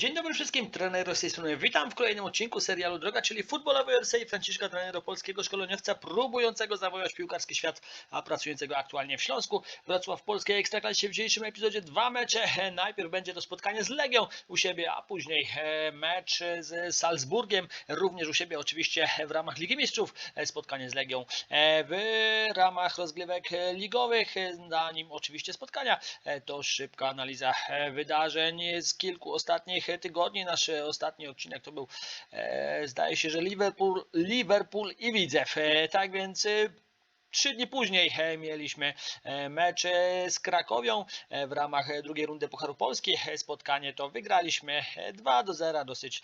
Dzień dobry wszystkim, trener z tej strony. Witam w kolejnym odcinku serialu Droga, czyli futbolowy RSA Franciszka, trenera polskiego szkoleniowca, próbującego zawołać piłkarski świat, a pracującego aktualnie w Śląsku. Wrocław polskiej Ekstraklasie w dzisiejszym epizodzie dwa mecze. Najpierw będzie to spotkanie z Legią u siebie, a później e, mecz z Salzburgiem, również u siebie oczywiście w ramach Ligi Mistrzów. E, Spotkanie z Legią e, w ramach rozgrywek ligowych, na nim oczywiście spotkania. To szybka analiza wydarzeń z kilku ostatnich tygodni. Nasz ostatni odcinek to był, e, zdaje się, że Liverpool, Liverpool i Widzew. E, Tak więc e, Trzy dni później mieliśmy e, mecz e, z Krakowią e, w ramach drugiej rundy Pucharu Polski. Spotkanie to wygraliśmy e, 2 do 0, dosyć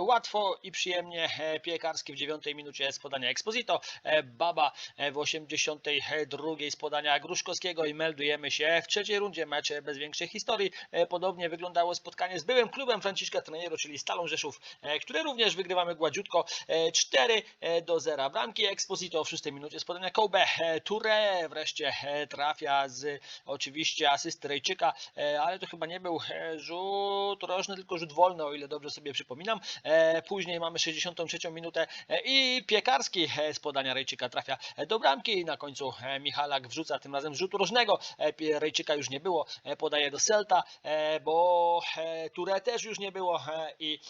łatwo i przyjemnie. Piekarski w 9 minucie z podania Exposito, Baba w 82 z podania Gruszkowskiego i meldujemy się w trzeciej rundzie. Mecz bez większej historii. Podobnie wyglądało spotkanie z byłym klubem Franciszka Treniero, czyli Stalą Rzeszów, które również wygrywamy gładziutko e, 4 do 0. Bramki Exposito w 6 minucie z podania. E, Touré wreszcie e, trafia z oczywiście asysty Rejczyka, e, ale to chyba nie był e, rzut rożny, tylko rzut wolny, o ile dobrze sobie przypominam. Później mamy 63 minutę i Piekarski z podania Rejczyka trafia do bramki na końcu Michalak wrzuca tym razem rzutu rożnego. Rejczyka już nie było, podaje do Celta, bo e, Touré też już nie było i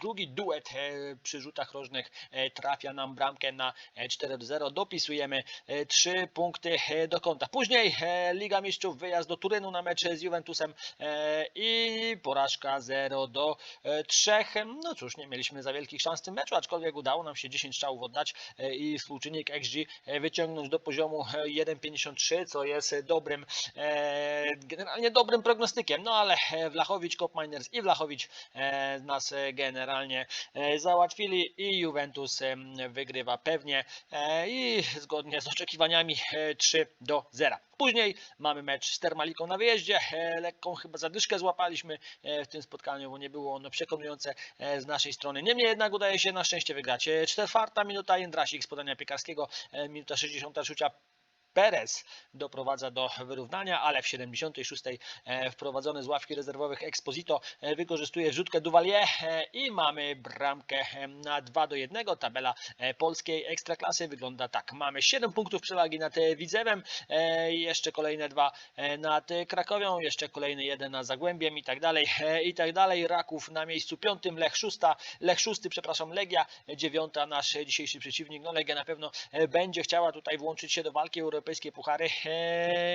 drugi duet przy rzutach rożnych trafia nam bramkę na e, 4 do 0. Dopisujemy e, trzy punkty e, do konta. Później e, Liga Mistrzów, wyjazd do Turynu na mecz z Juventusem e, i porażka 0 do 3. No cóż, nie mieliśmy za wielkich szans w tym meczu, aczkolwiek udało nam się 10 strzałów oddać e, i współczynnik XG e, wyciągnąć do poziomu e, 1,53, co jest e, dobrym, e, generalnie dobrym prognostykiem. No ale e, Wlachowicz, Kopminers i Wlachowicz e, nas e, generalnie e, załatwili i Juventus wygrywa pewnie e, i zgodnie z oczekiwaniami e, 3 do 0. Później mamy mecz z Termaliką na wyjeździe. E, Lekką chyba zadyszkę złapaliśmy e, w tym spotkaniu, bo nie było ono przekonujące e, z naszej strony. Niemniej jednak udaje się na szczęście wygrać. E, Czwarta minuta Jędrasik z podania piekarskiego, e, minuta 63 Perez doprowadza do wyrównania, ale w 76 e, wprowadzony z ławki rezerwowych Exposito e, wykorzystuje wrzutkę Duvalier e, i mamy bramkę na 2 do 1. Tabela polskiej ekstraklasy wygląda tak. Mamy 7 punktów przewagi nad Widzewem, jeszcze kolejne dwa nad Krakowią, jeszcze kolejny jeden nad Zagłębiem i tak dalej, i tak dalej. Raków na miejscu piątym, Lech szósta, Lech szósty, przepraszam, Legia dziewiąta, nasz dzisiejszy przeciwnik. No Legia na pewno będzie chciała tutaj włączyć się do walki europejskie puchary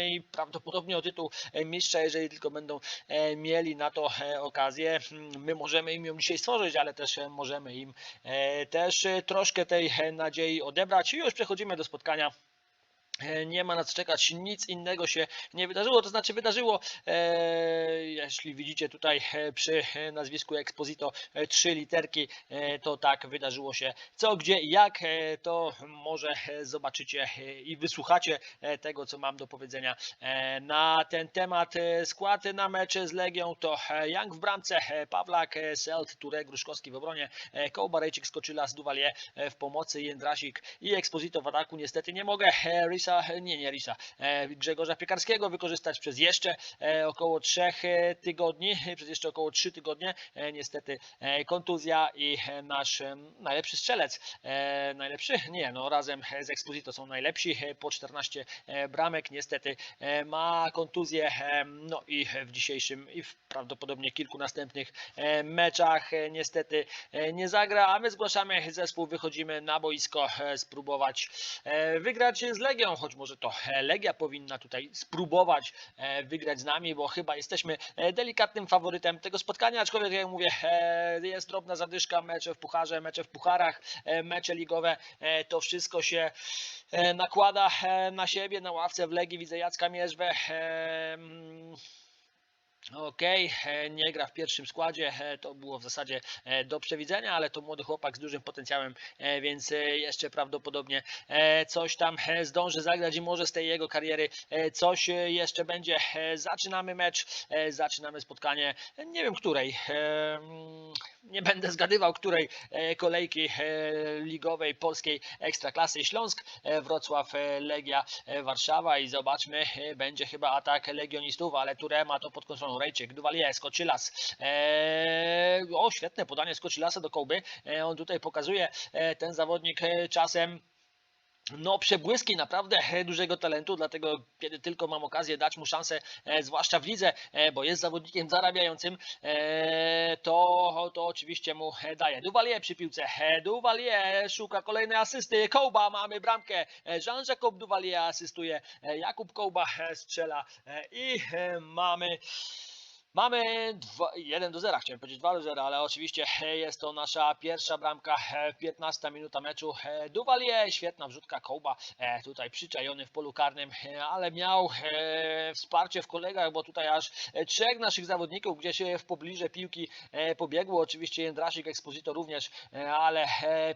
i prawdopodobnie o tytuł e, mistrza, jeżeli tylko będą e, mieli na to e, okazję. Mm, My możemy im ją dzisiaj stworzyć, ale też możemy im też troszkę tej nadziei odebrać. I już przechodzimy do spotkania Nie ma na co czekać, nic innego się nie wydarzyło, to znaczy wydarzyło, e, jeśli widzicie tutaj e, przy e, nazwisku Exposito e, trzy literki, e, to tak wydarzyło się co, gdzie, jak, e, to może e, zobaczycie e, i wysłuchacie e, tego, co mam do powiedzenia e, na ten temat. E, Skład na mecze z Legią to e, Young w bramce, e, Pawlak, e, Selt, Turek, Gruszkowski w obronie, e, Kołbarejczyk, Skoczyla, Duvalier e, w pomocy, Jędrasik i Exposito w ataku. Niestety nie mogę e, Risa, nie, nie Risa, e, Grzegorza Piekarskiego wykorzystać przez jeszcze e, około trzech e, tygodni, przez jeszcze około trzy tygodnie. E, Niestety e, kontuzja i e, nasz e, najlepszy strzelec, e, najlepszy, nie, no razem z Exposito są najlepsi, e, po 14 e, bramek, niestety e, ma kontuzję, e, no i w dzisiejszym i w prawdopodobnie kilku następnych e, meczach. E, niestety e, nie zagra, a my zgłaszamy zespół, wychodzimy na boisko e, spróbować e, wygrać z Legią, choć może to e, Legia powinna tutaj spróbować e, wygrać z nami, bo chyba jesteśmy e, delikatnym faworytem tego spotkania, aczkolwiek jak mówię, jest drobna zadyszka, mecze w pucharze, mecze w pucharach, mecze ligowe, to wszystko się nakłada na siebie, na ławce w Legii. Widzę Jacka Mierzwę, Okej, e, nie gra w pierwszym składzie, e, to było w zasadzie e, do przewidzenia, ale to młody chłopak z dużym potencjałem, więc jeszcze prawdopodobnie coś tam zdąży zagrać i może z tej jego kariery coś jeszcze będzie. Zaczynamy mecz, zaczynamy spotkanie, nie wiem której, mm, nie będę zgadywał której e, kolejki e, ligowej polskiej Ekstraklasy Śląsk, e, Wrocław, Legia, Warszawa i zobaczmy, będzie chyba atak legionistów, ale Ture ma to pod kontrolą. Rejczyk, Duvalier, Skoczylas, o, świetne podanie skoczy lasa do kołby. On tutaj pokazuje ten zawodnik czasem no, przebłyski naprawdę e, dużego talentu, dlatego kiedy tylko mam okazję dać mu szansę, e, zwłaszcza w lidze, e, bo jest zawodnikiem zarabiającym, to, to oczywiście mu e, daję. Duvalier przy piłce, Duvalier szuka kolejnej asysty, Kołba, mamy bramkę, Jean-Jacques Duvalier asystuje, Jakub Kołba strzela. I mamy Mamy 2, 1 do 0, chciałem powiedzieć 2 do 0, ale oczywiście jest to nasza pierwsza bramka, e, 15 minuta meczu. Duvalier, świetna wrzutka kołba, tutaj przyczajony w polu karnym, ale miał wsparcie w kolegach, bo tutaj aż trzech naszych zawodników gdzieś w pobliże piłki e, pobiegło. Oczywiście Jędrasik Exposito również, e, ale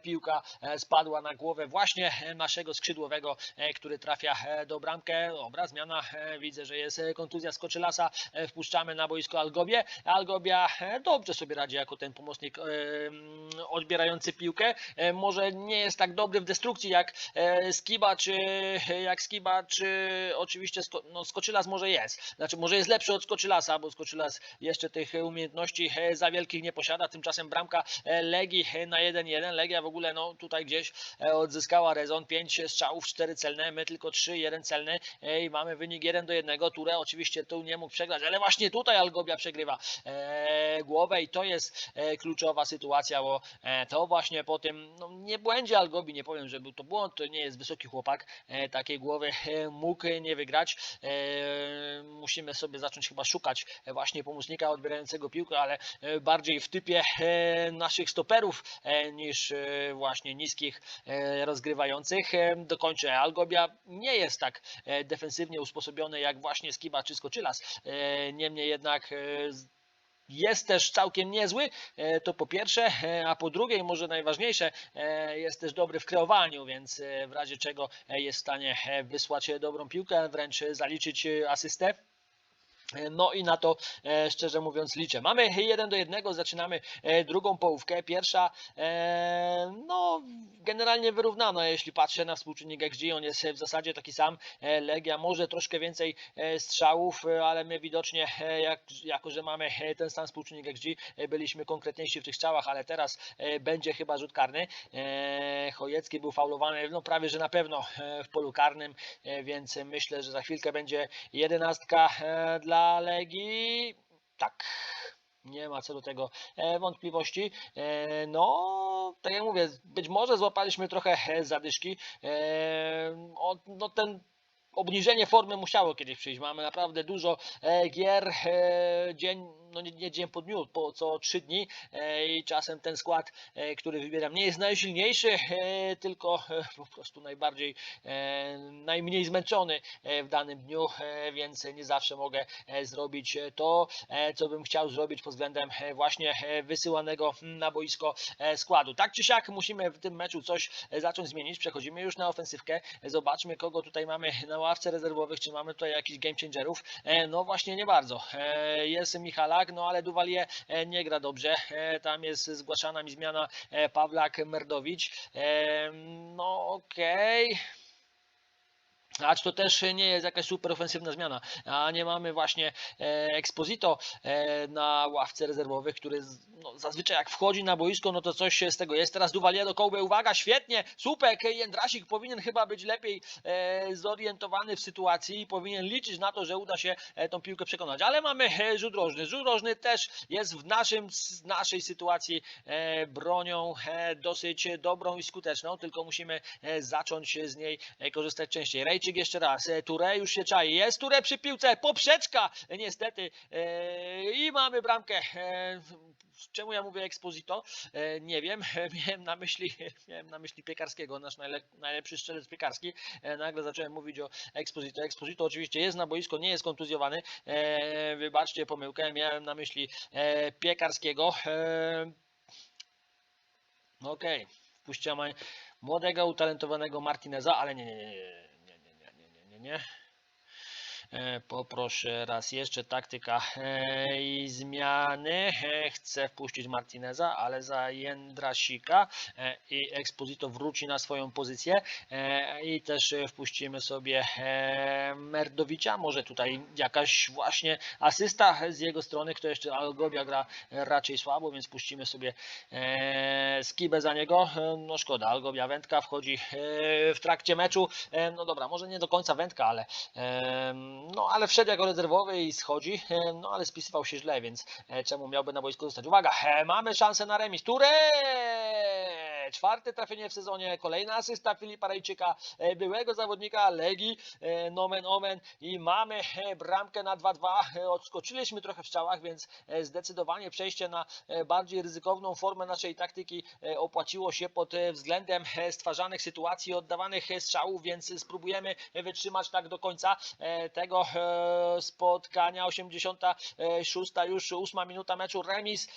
piłka e, spadła na głowę właśnie naszego skrzydłowego, który trafia do bramkę. Dobra, zmiana, widzę, że jest kontuzja Skoczylasa, wpuszczamy na boisko Algobie. Algobia e, dobrze sobie radzi jako ten pomocnik e, mm, odbierający piłkę. E, Może nie jest tak dobry w destrukcji jak Skiba, czy jak Skiba, czy oczywiście Sko- no, Skoczylas może jest. Znaczy może jest lepszy od Skoczylasa, bo Skoczylas jeszcze tych umiejętności za wielkich nie posiada. Tymczasem bramka Legii na 1-1. Legia w ogóle no tutaj gdzieś odzyskała rezon. 5 strzałów, 4 celne, my tylko 3, 1 celny i mamy wynik 1 do 1. Ture oczywiście tu nie mógł przegrać, ale właśnie tutaj Algobia przegrywa e, głowę i to jest e, kluczowa sytuacja, bo e, to właśnie po tym no, nie błędzie Algobi, nie powiem, że był to błąd, to nie jest wysoki chłopak, takiej głowy mógł nie wygrać. Musimy sobie zacząć chyba szukać właśnie pomocnika odbierającego piłkę, ale bardziej w typie naszych stoperów niż właśnie niskich rozgrywających. Dokończę. Algobia nie jest tak defensywnie usposobiony jak właśnie Skiba czy Skoczylas. Niemniej jednak jest też całkiem niezły, e, to po pierwsze, e, a po drugie i może najważniejsze, e, jest też dobry w kreowaniu, więc e, w razie czego e, jest w stanie e, wysłać e, dobrą piłkę, wręcz e, zaliczyć e, asystę. E, No i na to e, szczerze mówiąc liczę. Mamy 1 do 1, zaczynamy e, drugą połówkę. Pierwsza no generalnie wyrównana, jeśli patrzę na współczynnik XG, on jest w zasadzie taki sam. Legia może troszkę więcej strzałów, ale my widocznie jak, jako, że mamy ten sam współczynnik XG, byliśmy konkretniejsi w tych strzałach, ale teraz będzie chyba rzut karny. Chojecki był faulowany, no prawie, że na pewno w polu karnym, więc myślę, że za chwilkę będzie jedenastka e, dla Legii. Tak. Nie ma co do tego e, wątpliwości. E, No, tak jak mówię, być może złapaliśmy trochę zadyszki. E, No ten obniżenie formy musiało kiedyś przyjść. Mamy naprawdę dużo gier, dzień, no nie, nie dzień po dniu, po co trzy dni e, i czasem ten skład, e, który wybieram nie jest najsilniejszy, e, tylko po prostu najbardziej, najmniej zmęczony w danym dniu, więc nie zawsze mogę zrobić to, co bym chciał zrobić pod względem właśnie wysyłanego na boisko składu. Tak czy siak musimy w tym meczu coś zacząć zmienić. Przechodzimy już na ofensywkę. Zobaczmy, kogo tutaj mamy na ławce rezerwowych, czy mamy tutaj jakichś game changerów. No właśnie nie bardzo. Jest tak, no ale Duwalier e, nie gra dobrze, e, tam jest zgłaszana mi zmiana e, Pawlak-Merdowicz, no okej... Okay. Acz to też nie jest jakaś super ofensywna zmiana, a nie mamy właśnie e, Exposito e, na ławce rezerwowych, który no, zazwyczaj jak wchodzi na boisko, no to coś się z tego jest. Teraz Duvalier do kołby, uwaga, świetnie, Supek, Jędrasik powinien chyba być lepiej e, zorientowany w sytuacji i powinien liczyć na to, że uda się tą piłkę przekonać, ale mamy rzut rożny. Rzut rożny też jest w naszym, naszej sytuacji bronią dosyć dobrą i skuteczną, tylko musimy zacząć z niej korzystać częściej. Rejczyk jeszcze raz, e, Ture już się czai, jest Ture przy piłce, poprzeczka e, niestety e, i mamy bramkę. Czemu ja mówię Exposito? Nie wiem, miałem na myśli, miałem na myśli Piekarskiego, nasz najlep, najlepszy strzelec piekarski. Nagle zacząłem mówić o Exposito. Exposito oczywiście jest na boisko, nie jest kontuzjowany. Wybaczcie pomyłkę, miałem na myśli Piekarskiego. E, Okej, wpuściamy młodego, utalentowanego Martineza, ale nie, nie, nie, nie, nie, nie, nie, nie, nie, nie. E, Poproszę raz jeszcze taktyka e, i zmiany. E, Chcę wpuścić Martineza, ale za Jędrasika e, i Exposito wróci na swoją pozycję E, i też e, wpuścimy sobie e, Merdowicza. Może tutaj jakaś właśnie asysta z jego strony. Kto jeszcze Algobia gra raczej słabo, więc puścimy sobie e, Skibę za niego. E, No szkoda, Algobia Wędka wchodzi e, w trakcie meczu. E, No dobra, może nie do końca Wędka, ale e, no ale wszedł jako rezerwowy i schodzi. E, No ale spisywał się źle, więc e, czemu miałby na boisku zostać? Uwaga, mamy szansę na remis. Ture! Czwarte trafienie w sezonie, kolejna asysta Filipa Rejczyka, e, byłego zawodnika Legii, e, nomen omen i mamy e, bramkę na 2-2. E, Odskoczyliśmy trochę w strzałach, więc zdecydowanie przejście na bardziej ryzykowną formę naszej taktyki opłaciło się pod względem stwarzanych sytuacji, oddawanych strzałów, więc spróbujemy wytrzymać tak do końca tego spotkania. 86 już 8 minuta meczu, remis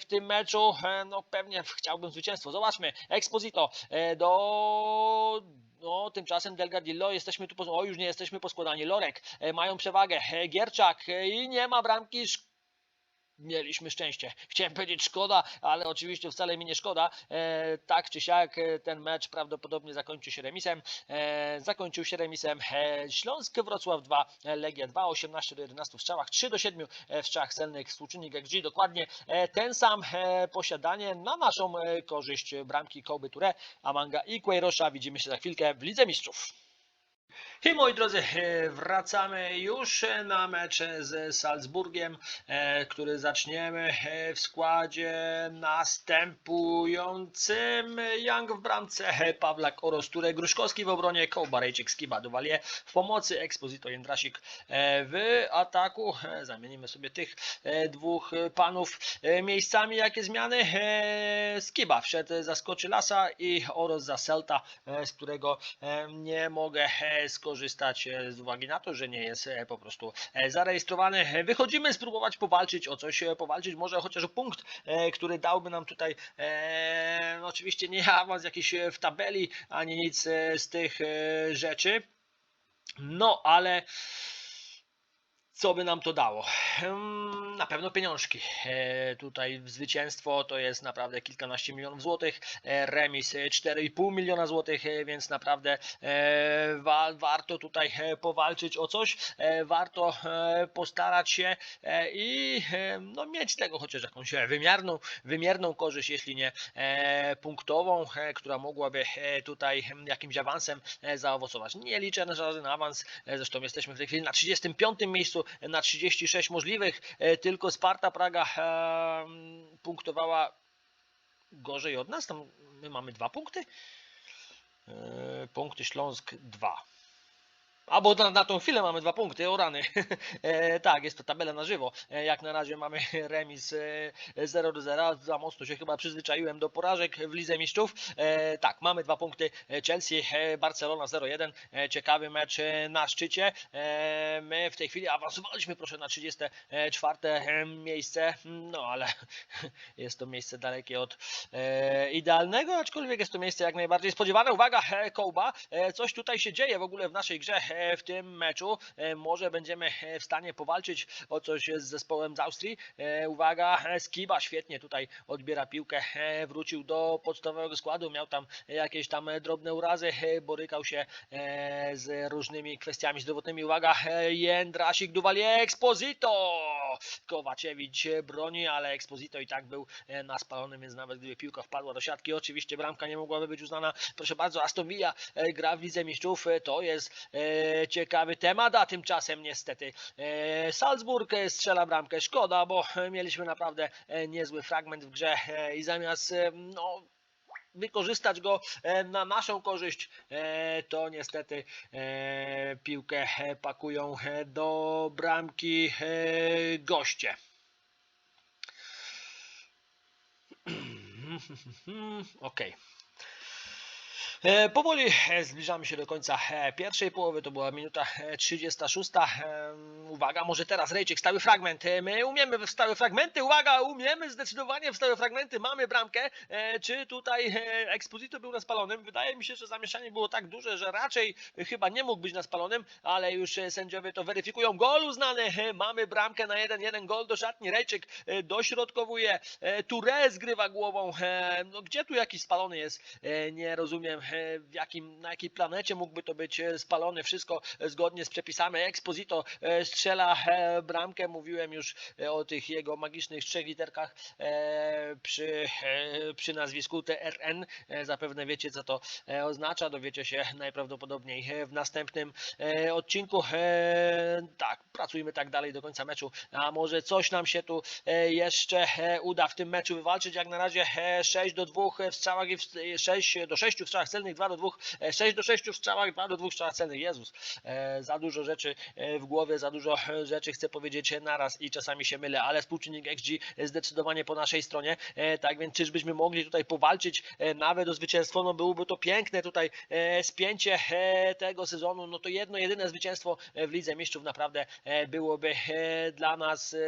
w tym meczu. No pewnie chciałbym zwycięstwo. Zobaczmy, Exposito. E, do no, tymczasem Delgadillo, jesteśmy tu, pos- o już nie jesteśmy poskładani, Lorek, e, mają przewagę, e, Gierczak i nie ma bramki, Mieliśmy szczęście. Chciałem powiedzieć szkoda, ale oczywiście wcale mi nie szkoda. E, tak czy siak e, ten mecz prawdopodobnie zakończy się remisem. E, zakończył się remisem e, Śląsk Wrocław 2, e, Legia 2, 18 do 11 w strzałach, 3 do 7 e, w strzałach celnych, współczynnik XG dokładnie ten sam posiadanie na naszą korzyść bramki Kołby Ture, Amanga i Queirosza. Widzimy się za chwilkę w Lidze Mistrzów. I moi drodzy, e, wracamy już na mecz z Salzburgiem, e, który zaczniemy e, w składzie następującym. Young w bramce, Pawlak oraz Turek Gruszkowski w obronie, Kołbarejczyk, Skiba, Duvalier w pomocy, Exposito, Jędrasik w ataku. Zamienimy sobie tych dwóch panów miejscami. Jakie zmiany? Skiba wszedł za skoczy Lasa i Oros za Celta, e, z którego nie mogę e, skorzystać z uwagi na to, że nie jest e, po prostu e, zarejestrowany. E, Wychodzimy spróbować powalczyć o coś, powalczyć może chociaż o punkt, który dałby nam tutaj no oczywiście nie awans jakiś w tabeli, ani nic z tych rzeczy. No, ale co by nam to dało? Na pewno pieniążki. E, Tutaj zwycięstwo to jest naprawdę kilkanaście milionów złotych, e, remis e, 4,5 miliona złotych, e, więc naprawdę e, wa warto tutaj e, powalczyć o coś, e, warto e, postarać się e, i e, no, mieć z tego chociaż jakąś e, wymierną, wymierną korzyść, jeśli nie e, punktową, e, która mogłaby e, tutaj jakimś awansem e, zaowocować. Nie liczę na żaden awans, e, zresztą jesteśmy w tej chwili na 35 miejscu e, na 36 możliwych, e, tylko Sparta Praga e, punktowała gorzej od nas, tam my mamy dwa punkty, E, punkty Śląsk 2. Albo na, na tą chwilę mamy dwa punkty, o rany. E, tak, jest to tabela na żywo. E, jak na razie mamy remis e, 0 do 0. Za mocno się chyba przyzwyczaiłem do porażek w Lidze Mistrzów. E, tak, mamy dwa punkty. E, Chelsea, e, Barcelona 0-1. E, ciekawy mecz e, na szczycie. E, my w tej chwili awansowaliśmy, proszę, na 34 e, miejsce. No ale jest to miejsce dalekie od e, idealnego, aczkolwiek jest to miejsce jak najbardziej spodziewane. Uwaga, e, Kołba, e, coś tutaj się dzieje w ogóle w naszej grze e, w tym meczu. E, może będziemy e, w stanie powalczyć o coś z zespołem z Austrii. E, uwaga, Skiba świetnie tutaj odbiera piłkę, wrócił do podstawowego składu, miał tam jakieś tam drobne urazy, borykał się z różnymi kwestiami zdrowotnymi. Uwaga, Jędrasik, Duvalier, Exposito! Kowaczewicz e, broni, ale Exposito i tak był na spalonym, więc nawet gdyby piłka wpadła do siatki, oczywiście bramka nie mogłaby być uznana. Proszę bardzo, Aston Villa gra w Lidze Mistrzów, to jest ciekawy temat, a tymczasem niestety e, Salzburg e, strzela bramkę. Szkoda, bo mieliśmy naprawdę e, niezły fragment w grze i zamiast no, wykorzystać go na naszą korzyść, to niestety piłkę pakują do bramki goście. Okej. E, Powoli e, zbliżamy się do końca e, pierwszej połowy, to była minuta e, 36. E, Uwaga, może teraz Rejczyk, stały fragment. E, My umiemy w stałe fragmenty, uwaga, umiemy zdecydowanie w stałe fragmenty, mamy bramkę. E, Czy tutaj e, Exposito był na spalonym? Wydaje mi się, że zamieszanie było tak duże, że raczej e, chyba nie mógł być na spalonym, ale już e, sędziowie to weryfikują. Gol uznany, E, mamy bramkę na 1-1, gol do szatni, Rejczyk e, dośrodkowuje, E, Touré zgrywa głową. E, No gdzie tu jakiś spalony jest? E, Nie rozumiem e, w jakim, na jakiej planecie mógłby to być e, spalony. Wszystko e, zgodnie z przepisami. Exposito e, strzela e, bramkę. Mówiłem już e, o tych jego magicznych trzech literkach e, przy, e, przy nazwisku TRN. E, Zapewne wiecie co to e, oznacza. Dowiecie się najprawdopodobniej e, w następnym e, odcinku. E, Tak, pracujmy tak dalej do końca meczu. A może coś nam się tu e, jeszcze e, uda w tym meczu wywalczyć. Jak na razie e, 6 do 2 w strzałach i w, 6 do 6 w strzałach celnych, 2 do 2, e, 6 do 6 w strzałach, 2 do 2 w strzałach celnych. Jezus, e, za dużo rzeczy e, w głowie, za dużo e, rzeczy chcę powiedzieć naraz i czasami się mylę, ale współczynnik XG zdecydowanie po naszej stronie. E, Tak więc czyżbyśmy mogli tutaj powalczyć e, nawet o zwycięstwo? No byłoby to piękne tutaj e, spięcie e, tego sezonu. No to jedno, jedyne zwycięstwo e, w Lidze Mistrzów naprawdę e, byłoby e, dla nas, e,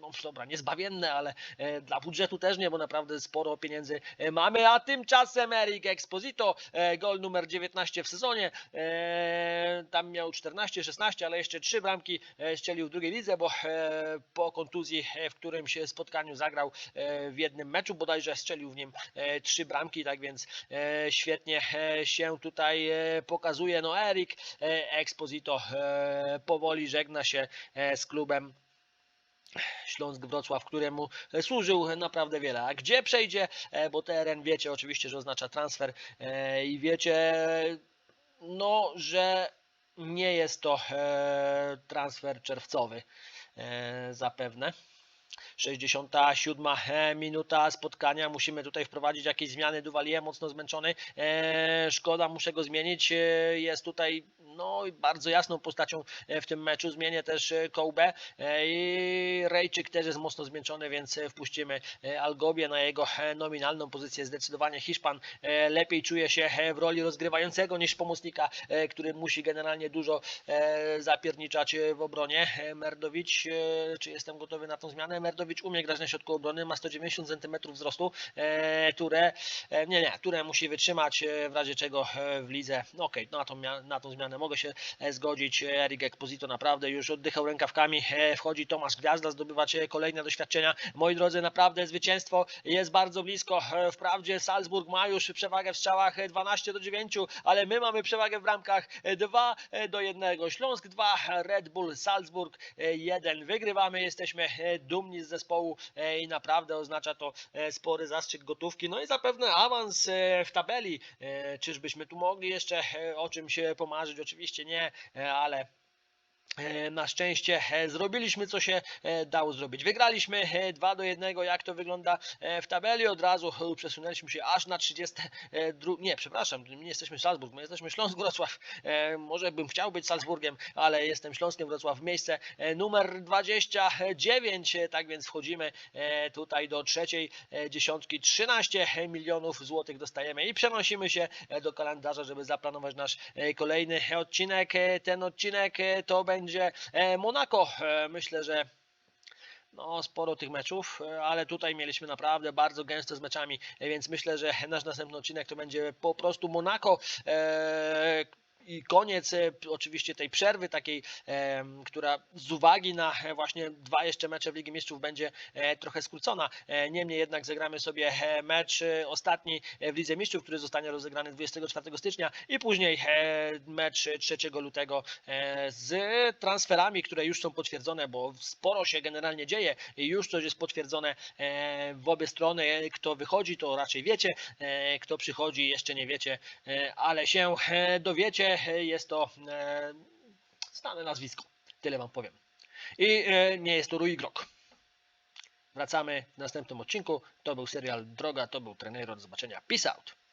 no dobra, niezbawienne, ale e, dla budżetu też nie, bo naprawdę sporo pieniędzy e, mamy, a tymczasem Erik Exposito, e, gol numer 19 w sezonie, e, tam miał 14, 16, ale jeszcze trzy bramki e, strzelił w drugiej lidze, bo e, po kontuzji e, w którymś spotkaniu zagrał e, w jednym meczu, bodajże strzelił w nim e, trzy bramki, tak więc e, świetnie e, się tutaj e, pokazuje. No Erik e, Exposito e, powoli żegna się e, z klubem Śląsk Wrocław, któremu służył naprawdę wiele. A gdzie przejdzie, E, bo teren wiecie oczywiście, że oznacza transfer e, i wiecie, no, że nie jest to e, transfer czerwcowy e, zapewne. 67 e, minuta spotkania. Musimy tutaj wprowadzić jakieś zmiany. Duvalier mocno zmęczony. E, szkoda, muszę go zmienić. E, jest tutaj no, bardzo jasną postacią e, w tym meczu. Zmienię też Kołbę i Rejczyk też jest mocno zmęczony, więc wpuścimy Algobię na jego nominalną pozycję. Zdecydowanie Hiszpan lepiej czuje się w roli rozgrywającego niż pomocnika, który musi generalnie dużo zapierniczać w obronie. Merdowicz, czy jestem gotowy na tą zmianę? Merdowicz umie grać na środku obrony, ma 190 cm wzrostu, e, które, e, nie, nie, które musi wytrzymać e, w razie czego w lidze. No Okej, na, tą, na tą zmianę mogę się zgodzić. Erik Exposito naprawdę już oddychał rękawkami. Wchodzi Tomasz Gwiazda zdobywać kolejne doświadczenia. Moi drodzy, naprawdę zwycięstwo jest bardzo blisko. Wprawdzie Salzburg ma już przewagę w strzałach e, 12 do 9, ale my mamy przewagę w bramkach e, 2 do 1. Śląsk 2, Red Bull Salzburg 1. Wygrywamy, jesteśmy e, dumni z zespołu e, i naprawdę oznacza to e, spory zastrzyk gotówki. No i zapewne awans e, w tabeli. Czyżbyśmy tu mogli jeszcze o czymś pomarzyć? Oczywiście nie, ale Na szczęście e, zrobiliśmy co się e, dało zrobić. Wygraliśmy e, 2 do 1. Jak to wygląda e, w tabeli? Od razu e, przesunęliśmy się aż na 32. Nie, przepraszam, nie jesteśmy Salzburg, my jesteśmy Śląsk Wrocław. E, Może bym chciał być Salzburgiem, ale jestem Śląskiem Wrocław. Miejsce e, numer 29. e, Tak więc wchodzimy e, tutaj do trzeciej e, dziesiątki. 13 milionów złotych dostajemy i przenosimy się e, do kalendarza, żeby zaplanować nasz e, kolejny odcinek. E, Ten odcinek e, to będzie e, Monako. E, Myślę, że no, sporo tych meczów, e, ale tutaj mieliśmy naprawdę bardzo gęsto z meczami, więc myślę, że nasz następny odcinek to będzie po prostu Monako. E, i koniec e, oczywiście tej przerwy takiej, em, która z uwagi na e, właśnie dwa jeszcze mecze w Ligi Mistrzów będzie e, trochę skrócona. E, Niemniej jednak zagramy sobie e, mecz e, ostatni e, w Lidze Mistrzów, który zostanie rozegrany 24 stycznia i później e, mecz 3 lutego e, z transferami, które już są potwierdzone, bo sporo się generalnie dzieje i już coś jest potwierdzone e, w obie strony. Kto wychodzi, to raczej wiecie, e, kto przychodzi, jeszcze nie wiecie, e, ale się e, dowiecie. Jest to e, znane nazwisko, tyle wam powiem. I e, nie jest to Rui Grok. Wracamy w następnym odcinku. To był serial Droga, to był trener. Do zobaczenia. Peace out.